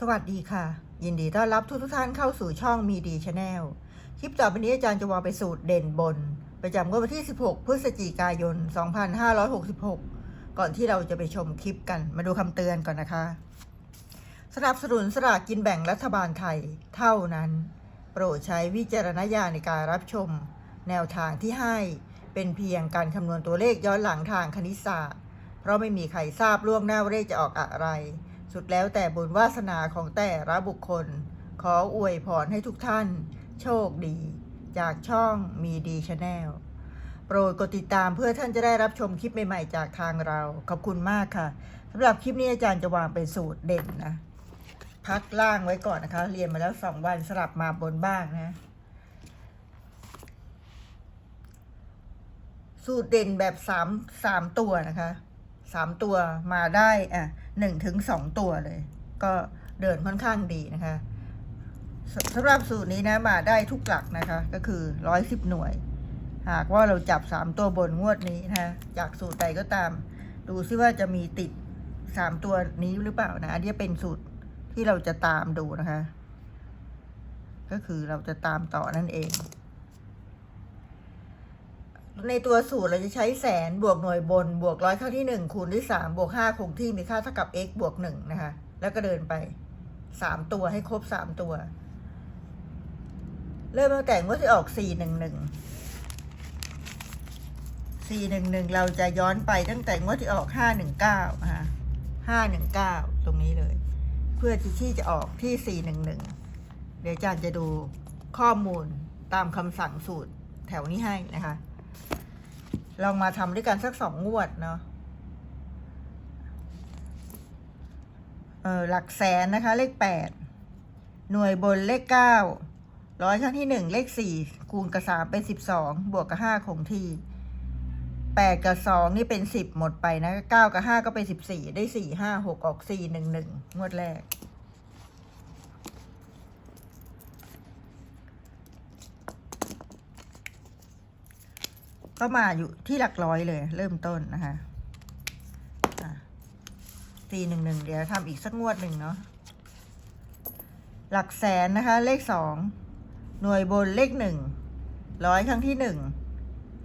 สวัสดีค่ะ ยินดีต้อนรับทุกทุกท่านเข้าสู่ช่องมีดีชาแนลคลิปต่อไปนี้อาจารย์จะวางไปสูตรเด่นบน ประจำวดวันที่ 16 พฤศจิกายน 2566 ก่อนที่เราจะไปชมคลิปกันมาดูคำเตือนก่อนนะคะ สนับสนุนสลากกินแบ่งรัฐบาลไทยเท่านั้น โปรดใช้วิจารณญาณในการรับชม แนวทางที่ให้เป็นเพียงการคำนวณตัวเลขย้อนหลังทางคณิตศาสตร์ เพราะไม่มีใครทราบล่วงหน้าว่าเลขจะออกอะไร สุดแล้วแต่บุญวาสนาของแต่ละบุคคล ขออวยพรให้ทุกท่าน โชคดี จากช่องมีดีชาแนลโปรดกดติดตามเพื่อท่านจะได้รับชมคลิปใหม่ๆจากทางเรา ขอบคุณมากค่ะสำหรับคลิปนี้อาจารย์จะวางเป็นสูตรเด่นนะ พักล่างไว้ก่อนนะคะ เรียนมาแล้วสองวันสลับมาบนบ้างนะ สูตรเด่นแบบสามสามตัวนะคะสามตัวมาได้อะ หนึ่งถึงสองตัวเลย ก็เดินค่อนข้างดีนะคะสำหรับสูตรนี้นะมาได้ทุกหลักนะคะ ก็คือร้อยสิบหน่วย หากว่าเราจับสามตัวบนงวดนี้นะคะจากสูตรใดก็ตาม ดูซิว่าจะมีติดสามตัวนี้หรือเปล่านะ อันนี้เป็นสูตรที่เราจะตามดูนะคะ ก็คือเราจะตามต่อนั่นเอง ในตัวสูตรเราจะใช้แสนบวกหน่วยบน บวกร้อยครั้งที่หนึ่งคูณด้วยสามบวกห้าคงที่มีค่าเท่ากับ x บวกหนึ่งนะคะ แล้วก็เดินไปสามตัวให้ครบสามตัว เริ่มตั้งแต่งวดที่ออกสี่หนึ่งหนึ่งสี่หนึ่งหนึ่งเราจะย้อนไปตั้งแต่งวดที่ออกห้าหนึ่งเก้าฮะห้าหนึ่งเก้าตรงนี้เลย เพื่อที่ที่จะออกที่สี่หนึ่งหนึ่งเดี๋ยวอาจารย์จะดูข้อมูลตามคำสั่งสูตรแถวนี้ให้นะคะ ลองมาทำด้วยกันสักสองงวดเนาะเออหลักแสนนะคะ เลขแปดหน่วยบนเลขเก้าร้อยครั้งที่หนึ่งเลขสี่คูณกับสามเป็นสิบสองบวกกับห้าคงที่แปดกับสองนี่เป็นสิบหมดไปนะเก้ากับห้าก็เป็นสิบสี่ได้สี่ห้าหกออกสี่หนึ่งหนึ่งงวดแรก ก็มาอยู่ที่หลักร้อยเลย เริ่มต้นนะคะสี่หนึ่งหนึ่งเดี๋ยวทำอีกสักงวดหนึ่งเนาะหลักแสนนะคะ เลขสองหน่วยบนเลขหนึ่งร้อยครั้งที่หนึ่ง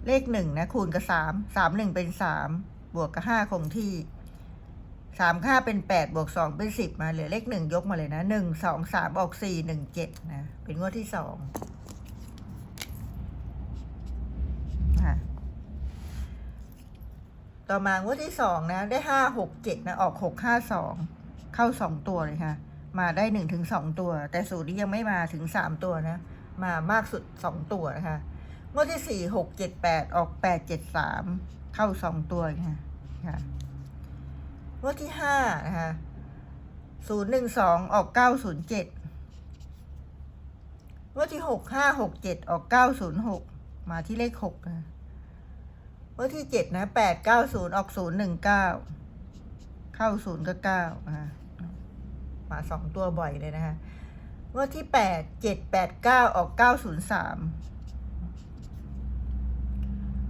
เลขหนึ่งนะ คูณกับสามสามหนึ่งเป็นสามบวกกับห้าคงที่สามค่าเป็นแปดบวกสองเป็นสิบมาเหลือเลขหนึ่งยกมาเลยนะหนึ่งสองสามออกสี่หนึ่งเจ็ดนะ เป็นงวดที่สองค่ะ ต่อมางวดที่สองนะ ได้ห้าหกเจ็ดนะ ออกหกห้าสองเข้าสองตัวเลยค่ะ มาได้หนึ่งถึงสองตัว แต่สูตรนี้ยังไม่มาถึงสามตัวนะ มามากสุดสองตัวนะคะงวดที่สี่หกเจ็ดแปดออกแปดเจ็ดสามเข้าสองตัวค่ะค่ะงวดที่ห้านะคะศูนย์หนึ่งสองออกเก้าศูนย์เจ็ดงวดที่หกห้าหกเจ็ดออกเก้าศูนย์หกมาที่เลขหกนะ เมื่อที่เจ็ดนะแปดเก้าศูนย์ออกศูนย์หนึ่งเก้าเข้าศูนย์ก็เก้านะคะมาสองตัวบ่อยเลยนะคะเมื่อที่แปดเจ็ดแปดเก้าออกเก้าศูนย์สาม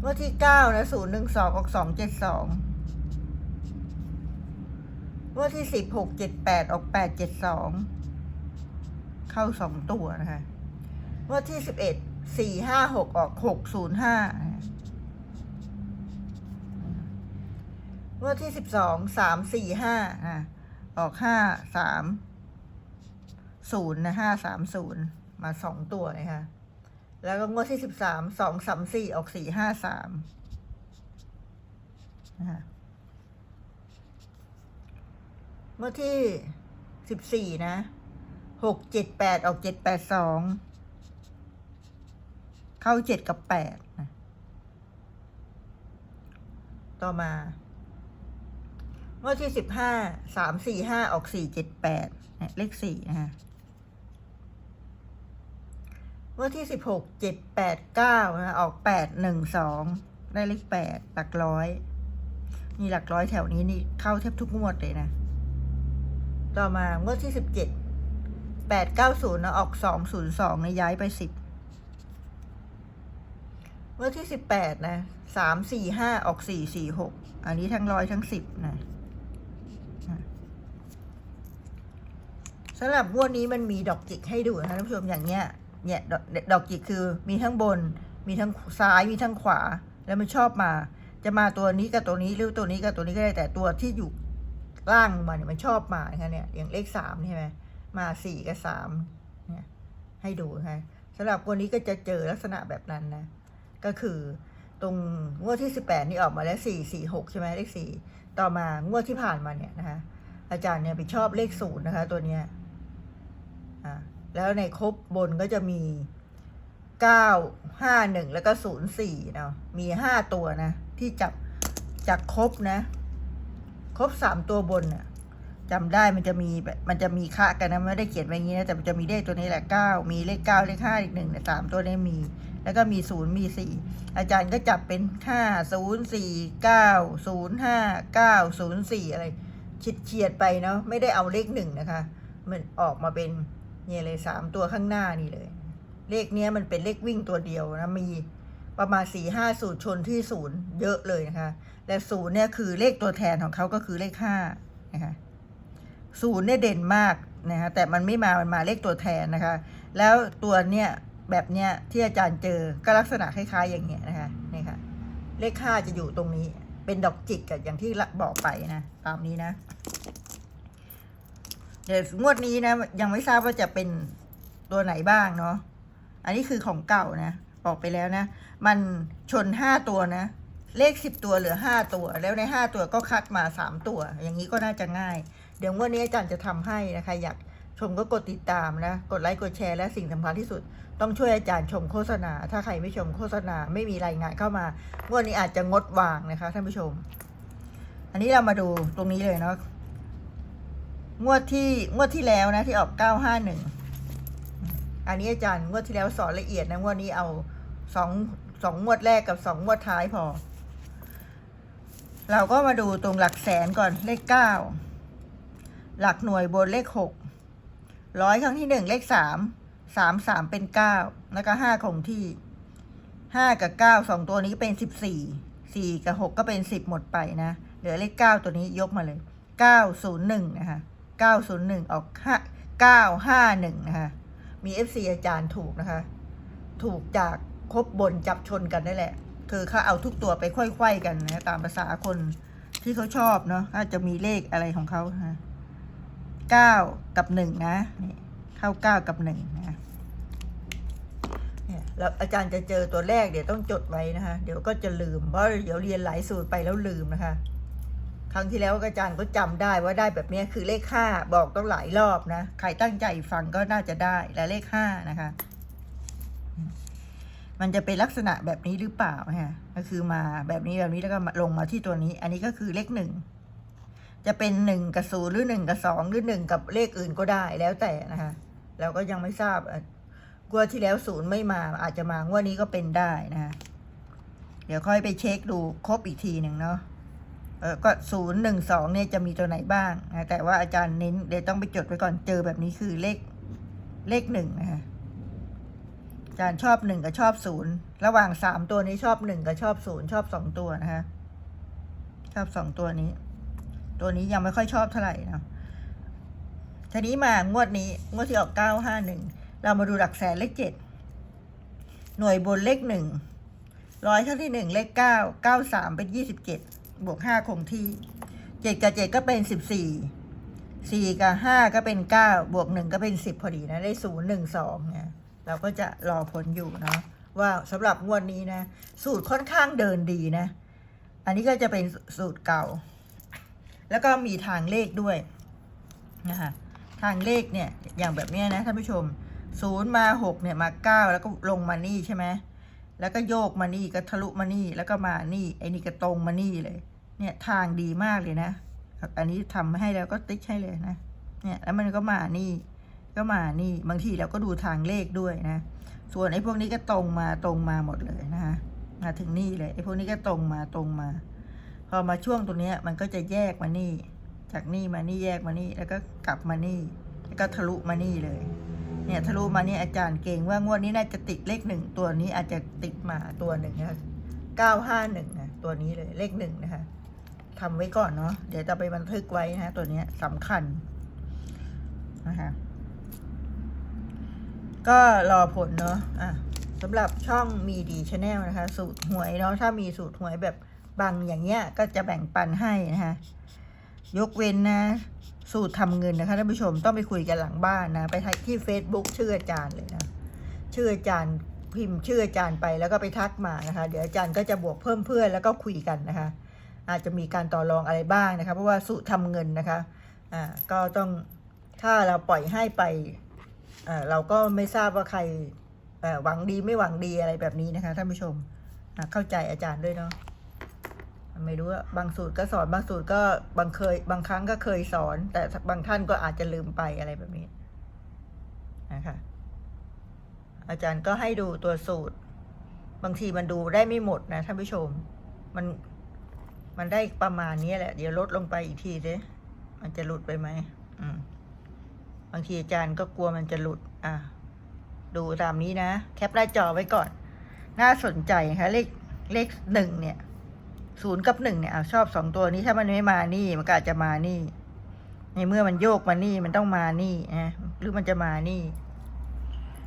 เมื่อที่เก้านะศูนย์หนึ่งสองออกสองเจ็ดสองเมื่อที่สิบหกเจ็ดแปดออกแปดเจ็ดสองเข้าสองตัวนะคะเมื่อที่สิบเอ็ดสี่ห้าหกออกหกศูนย์ห้า งวดที่สิบสองสามสี่ห้าอะออกห้าสามศูนย์นะห้าสามศูนย์มาสองตัวนะคะแล้วก็งวดที่สิบสามสองสามสี่ออกสี่ห้าสามนะคะงวดที่สิบสี่นะหกเจ็ดแปดออกเจ็ดแปดสองเข้าเจ็ดกับแปดนะต่อมา งวดที่สิบห้าสามสี่ห้าออกสี่เจ็ดแปดเลขสี่นะฮะงวดที่สิบหกเจ็ดแปดเก้านะออกแปดหนึ่งสองได้เลขแปดหลักร้อยมีหลักร้อยแถวนี้นี่เข้าแทบทุกงวดเลยนะ ต่อมางวดที่สิบเจ็ดแปดเก้าศูนย์นะออกสองศูนย์สองนะย้ายไปสิบงวดที่สิบแปดนะสามสี่ห้าออกสี่สี่หกอันนี้ทั้งร้อยทั้งสิบนะ สำหรับงวดนี้มันมีดอกจิกให้ดูนะคะท่านผู้ชมอย่างเนี้ยเนี่ยดอกดอกจิกคือมีทั้งบน มีทั้งซ้ายมีทั้งขวา แล้วมันชอบมา จะมาตัวนี้กับตัวนี้หรือตัวนี้กับตัวนี้ก็ได้แต่ตัวที่อยู่ล่างมาเนี่ยมันชอบมานะคะเนี่ยอย่างเลขสามใช่ไหมมาสี่กับสามเนี่ยให้ดูนะคะสำหรับวันนี้ก็จะเจอลักษณะแบบนั้นนะ ก็คือตรงงวดที่สิบแปดนี่ออกมาแล้วสี่สี่หกใช่ไหมเลขสี่ต่อมางวดที่ผ่านมาเนี่ยนะคะอาจารย์เนี่ยไปชอบเลขศูนย์นะคะ ตัวเนี้ย อ่าแล้วในครบบนก็จะมีเก้าห้าหนึ่งแล้วก็ศูนย์สี่เนาะมีห้าตัวนะ ที่จับจากครบนะ ครบสามตัวบนน่ะจำได้มันจะมีแบบมันจะมีค่ากันนะไม่ได้เขียนไว้อย่างนี้นะแต่มันจะมีเลขตัวนี้แหละเก้ามีเลขเก้าเลขห้าอีกหนึ่งเนี่ยสามตัวนี้มี แล้วก็มีศูนย์มีสี่อาจารย์ก็จับเป็นห้าศูนย์สี่เก้าศูนย์ห้าเก้าศูนย์สี่อะไรฉิดเฉียดไปเนาะไม่ได้เอาเลขหนึ่งนะคะ มันออกมาเป็น เนี่ยเลยสามตัวข้างหน้านี่เลย เลขเนี้ยมันเป็นเลขวิ่งตัวเดียวนะมีประมาณสี่ห้าสูตรชนที่ศูนย์เยอะเลยนะคะและศูนย์เนี่ยคือเลขตัวแทนของเขาก็คือเลขห้านะคะศูนย์เนี่ยเด่นมากนะคะแต่มันไม่มามันมาเลขตัวแทนนะคะ แล้วตัวเนี่ยแบบเนี้ยที่อาจารย์เจอก็ลักษณะคล้ายๆอย่างเงี้ยนะคะนี่ค่ะเลขห้าจะอยู่ตรงนี้เป็นดอกจิกกับอย่างที่บอกไปนะ ตามนี้นะ เดี๋ยวงวดนี้นะ ยังไม่ทราบว่าจะเป็นตัวไหนบ้างเนาะอันนี้คือของเก่านะบอกไปแล้วนะ มันชนห้าตัวนะ เลขสิบตัวเหลือห้าตัว แล้วในห้าตัวก็คัดมาสามตัว อย่างนี้ก็น่าจะง่าย เดี๋ยวงวดนี้อาจารย์จะทำให้นะคะ อยากชมก็กดติดตามนะ กดไลค์กดแชร์และสิ่งสำคัญที่สุด ต้องช่วยอาจารย์ชมโฆษณา ถ้าใครไม่ชมโฆษณาไม่มีรายงานเข้ามางวดนี้อาจจะงดวางนะคะท่านผู้ชม อันนี้เรามาดูตรงนี้เลยเนาะ งวดที่งวดที่แล้วนะที่ออกเก้าห้าหนึ่งอันนี้อาจารย์งวดที่แล้วสอนละเอียดนะงวดนี้เอาสองสองงวดแรกกับสองงวดท้ายพอ เราก็มาดูตรงหลักแสนก่อนเลขเก้าหลักหน่วยบนเลขหกร้อยครั้งที่หนึ่งเลขสามสามสามเป็นเก้าแล้วก็ห้าคงที่ห้ากับเก้าสองตัวนี้เป็นสิบสี่สี่กับหกก็เป็นสิบหมดไปนะเหลือเลขเก้าตัวนี้ยกมาเลยเก้าศูนย์หนึ่งนะคะ เก้าศูนย์หนึ่งออกห้าเก้าห้าหนึ่งนะคะ มีเอฟซีอาจารย์ถูกนะคะ ถูกจากคบบนจับชนกันได้แหละ คือเขาเอาทุกตัวไปค่อยๆกันนะตามภาษาคนที่เขาชอบเนาะอาจจะมีเลขอะไรของเขาฮะเก้ากับหนึ่งนะนี่เข้าเก้ากับหนึ่งนะเนี่ยแล้วอาจารย์จะเจอตัวแรกเดี๋ยวต้องจดไว้นะคะ เดี๋ยวก็จะลืมเพราะเดี๋ยวเรียนหลายสูตรไปแล้วลืมนะคะ ครั้งที่แล้วอาจารย์ก็จำได้ว่าได้แบบนี้คือเลขห้าบอกต้องหลายรอบนะ ใครตั้งใจฟังก็น่าจะได้และเลขห้านะคะ มันจะเป็นลักษณะแบบนี้หรือเปล่าฮะก็คือมาแบบนี้แบบนี้แล้วก็ลงมาที่ตัวนี้ อันนี้ก็คือเลขหนึ่งจะเป็นหนึ่งกับศูนย์หรือหนึ่งกับสองหรือหนึ่งกับเลขอื่นก็ได้แล้วแต่นะคะเราก็ยังไม่ทราบกลัวที่แล้วศูนย์ไม่มาอาจจะมางวดนี้ก็เป็นได้นะคะเดี๋ยวค่อยไปเช็คดูครบอีกทีหนึ่งเนาะ ก็ศูนย์หนึ่งสองเนี่ยจะมีตัวไหนบ้างนะแต่ว่าอาจารย์เน้นเดี๋ยวต้องไปจดไว้ก่อนเจอแบบนี้คือเลขเลขหนึ่งนะคะอาจารย์ชอบหนึ่งกับชอบศูนย์ระหว่างสามตัวนี้ชอบหนึ่งกับชอบศูนย์ชอบสองตัวนะคะชอบสองตัวนี้ ตัวนี้ยังไม่ค่อยชอบเท่าไหร่นะทีนี้มางวดนี้งวดที่ออกเก้าห้าหนึ่งเรามาดูหลักแสนเลขเจ็ดหน่วยบนเลขหนึ่งร้อยเท่าที่หนึ่งเลขเก้าเก้าสามเป็นยี่สิบเจ็ด บวกห้าคงที่เจ็ดกับเจ็ดก็เป็นสิบสี่สี่กับห้าก็เป็นเก้าบวกหนึ่งก็เป็นสิบพอดีนะ ได้ศูนย์หนึ่งสองเนี่ยเราก็จะรอผลอยู่เนาะว่าสำหรับงวดนี้นะ สูตรค่อนข้างเดินดีนะ อันนี้ก็จะเป็นสูตรเก่า แล้วก็มีทางเลขด้วยนะคะทางเลขเนี่ยอย่างแบบนี้นะท่านผู้ชมศูนย์มาหกเนี่ยมาเก้าแล้วก็ลงมานี่ใช่ไหม แล้วก็โยกมานี่ก็ทะลุมานี่แล้วก็มานี่ไอ้นี่ก็ตรงมานี่เลย เนี่ยทางดีมากเลยนะอันนี้ทำให้แล้วก็ติ๊กให้เลยนะ เนี่ยแล้วมันก็มานี่ ก็มานี่บางทีเราก็ดูทางเลขด้วยนะ ส่วนไอ้พวกนี้ก็ตรงมาตรงมาหมดเลยนะคะมาถึงนี่เลยไอ้พวกนี้ก็ตรงมาตรงมา พอมาช่วงตรงนี้มันก็จะแยกมานี่ จากนี่มานี่แยกมานี่ แล้วก็กลับมานี่ แล้วก็ทะลุมานี่เลย เนี่ยทะลุมานี่อาจารย์เก่งว่างวดนี้น่าจะติดเลขหนึ่งตัวนี้อาจจะติดมาตัวหนึ่งนะคะเก้าห้าหนึ่งนะตัวนี้เลยเลขหนึ่งนะคะทำไว้ก่อนเนาะเดี๋ยวจะไปบันทึกไว้นะตัวเนี้ยสำคัญนะคะก็รอผลเนาะอะสำหรับช่องมีดีชาแนลนะคะ สูตรหวยเนาะถ้ามีสูตรหวยแบบบางอย่างเงี้ยก็จะแบ่งปันให้นะคะ ยกเว้นนะ สูตรทำเงินนะคะท่านผู้ชมต้องไปคุยกันหลังบ้านนะ ไปที่ Facebook ชื่ออาจารย์เลยนะ ชื่ออาจารย์พิมพ์ชื่ออาจารย์ไปแล้วก็ไปทักมานะคะ เดี๋ยวอาจารย์ก็จะบวกเพิ่มเพื่อนแล้วก็คุยกันนะคะ อาจจะมีการต่อรองอะไรบ้างนะคะ เพราะว่าสูตรทำเงินนะคะอ่าก็ต้องถ้าเราปล่อยให้ไปอ่าเราก็ไม่ทราบว่าใครหวังดีไม่หวังดีอะไรแบบนี้นะคะท่านผู้ชมเข้าใจอาจารย์ด้วยเนาะ ไม่รู้ว่าบางสูตรก็สอนบางสูตรก็บางเคย บางครั้งก็เคยสอน แต่บางท่านก็อาจจะลืมไปอะไรแบบนี้นะคะอาจารย์ก็ให้ดูตัวสูตร บางทีมันดูได้ไม่หมดนะท่านผู้ชม มันมันได้ประมาณนี้แหละ เดี๋ยวลดลงไปอีกทีสิมันจะหลุดไปไหมอืมบางทีอาจารย์ก็กลัวมันจะหลุด อะ ดูตามนี้นะ แคปหน้าจอไว้ก่อน น่าสนใจนะคะเลขเลขหนึ่งเนี่ย ศูนย์กับหนึ่งเนี่ยอะชอบสองตัวนี้ถ้ามันไม่มานี่มันก็อาจจะมานี่ ในเมื่อมันโยกมานี่มันต้องมานี่นะหรือมันจะมานี่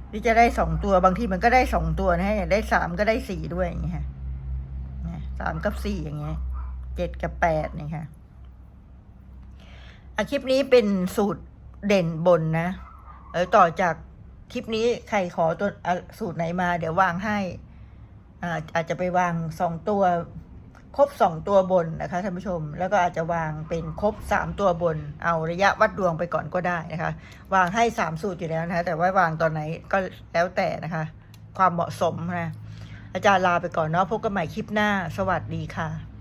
หรือจะได้สองตัวบางทีมันก็ได้สองตัวนะฮะอย่างได้สามก็ได้สี่ด้วยอย่างเงี้ยสามกับสี่อย่างเงี้ยเจ็ดกับแปดนี่ค่ะอะคลิปนี้เป็นสูตรเด่นบนนะ เออต่อจากคลิปนี้ใครขอตัวสูตรไหนมา เดี๋ยววางให้อ่าอาจจะไปวางสองตัว ครบสองตัวบนนะคะท่านผู้ชม แล้วก็อาจจะวางเป็นครบสามตัวบน เอาระยะวัดดวงไปก่อนก็ได้นะคะ วางให้สามสูตรอยู่แล้วนะคะแต่ว่าวางตอนไหนก็แล้วแต่นะคะ ความเหมาะสมนะอาจารย์ลาไปก่อนเนาะพบกันใหม่คลิปหน้า สวัสดีค่ะ